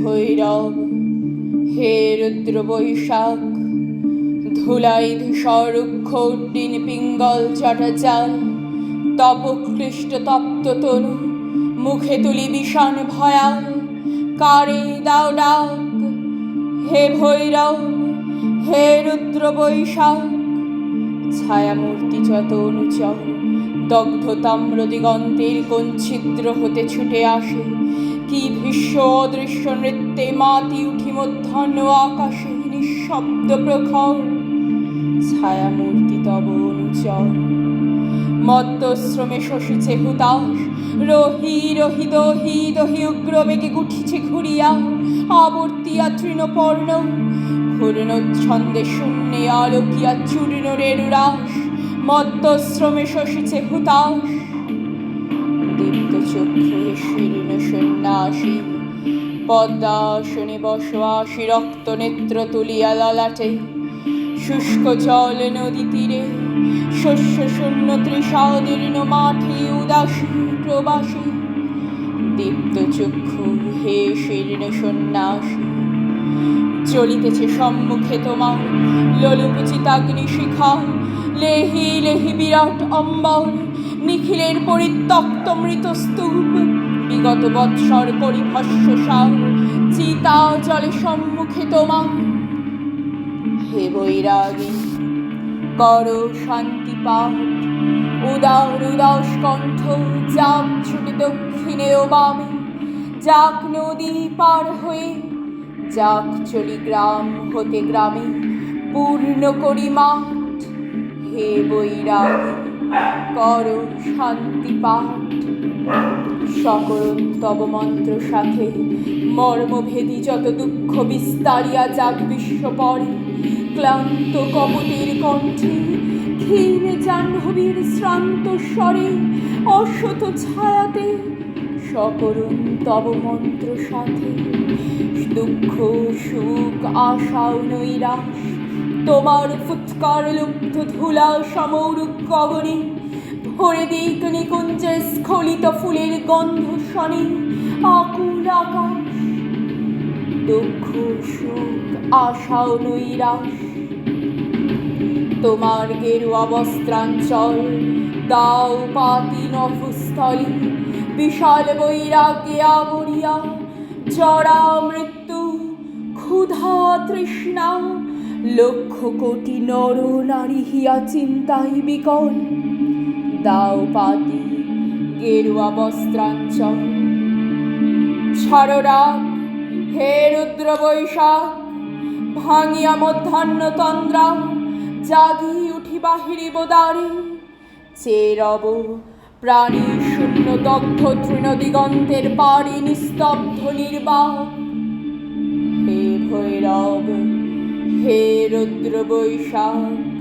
ভৈরব, হে রুদ্র বৈশাখ, ধুলাই ধূসর রুক্ষ উড্ডিন পিঙ্গল জটাচাল তপকৃষ্ট তপ্ত তনু মুখে তুলি বিষণ ভয়াল, কারে দাও ডাক, হে ভৈরব, হে রুদ্র বৈশাখ, ছায়ামূর্তি যত অনুচর, দগ্ধ তাম্র দিগন্তের কোন ছিদ্র হতে ছুটে আসে কি ভীষ্ম অদৃশ্য নৃত্যে মাতি উঠি মধ্যাহ্ন আকাশে নিঃশব্দ প্রখর। ছায়ামূর্তি তব অনুচর। মদ্যশ্রমে শশিছে হুতাশ। রহি রহি দহি দহি উগ্র বেগে গুঠিছে ঘুরিয়া। আবর্তিয়া তৃণপর্ণ ঘূর্ণ ছন্দে শূন্যে আলোকিয়া চূর্ণ রেণুরাস মদ্যশ্রমে শশিছে হুতাশ। চক্ষু শীর্ণ সন্ন্যাসী পদ্মাসনে বসবাসী রক্ত নেত্র তুলিয়া ললাটে শুষ্ক জল নদী তীরে শস্য শূন্য তৃষাদীর্ণ মাঠে উদাসী প্রবাসী দীপ্ত চক্ষু, হে শীর্ণ সন্ন্যাসী চলিতেছে সম্মুখে তোমার লোলুপচিতাগ্নি শিখা লেহি লেহি বিরাট অম্বর নিখিলের পরিত্যক্ত মৃত স্তূপ বিগত বৎসর করি ভস্য চিতা জলে সম্মুখে তোমার হে বৈরাগী, কর শান্তি পাঠ, উদার উদাস কণ্ঠ যাক ছুটে দক্ষিণে ও বামে। যাক নদী পার হয়ে, যাক চলি গ্রাম হতে গ্রামে, পূর্ণ করি মাঠ হে বৈরাগী কর শান্তি পাঠ। সকরণ তব মন্ত্র সাথে মর্মভেদী যত দুঃখ বিস্তারিয়া যাক বিশ্ব পরে, ক্লান্ত কপটের কণ্ঠে, ক্ষীণ জাহ্নবীর শ্রান্ত স্বরে অশত ছায়াতে সকরুণ তব মন্ত্র সাথে দুঃখ, সুখ, আশা নৈরাশ তোমার ফুৎকার লুব্ধ ধুলা সমৌরুক গগনে, ভরে দিক নিকুঞ্জে স্খলিত ফুলের গন্ধ শনি, আকুল আকাশ, দুঃখ, সুখ, আশা নৈরাশ। তোমার গেরুয়া বস্ত্রাঞ্চল, দাও পাতি নভস্থলে, বিশাল বৈরাগ্যে আবরিয়া জরা মৃত্যু লক্ষ কোটি নর নারী হিয়া চিন্তায় বিকল। দাও পাতি গেরুয়া বস্ত্রাঞ্চল। ছাড়রাগ, হে রুদ্র বৈশাখ, ভাঙিয়া মধ্যাহ্ন তন্দ্রা, জাগি উঠি বাহিরি বোদারে। চেরব প্রাণী শূন্য দগ্ধ তৃণ দিগন্তের পাড়ি নিস্তব্ধ নির্বাক হে ভৈরব হে রুদ্র বৈশাখ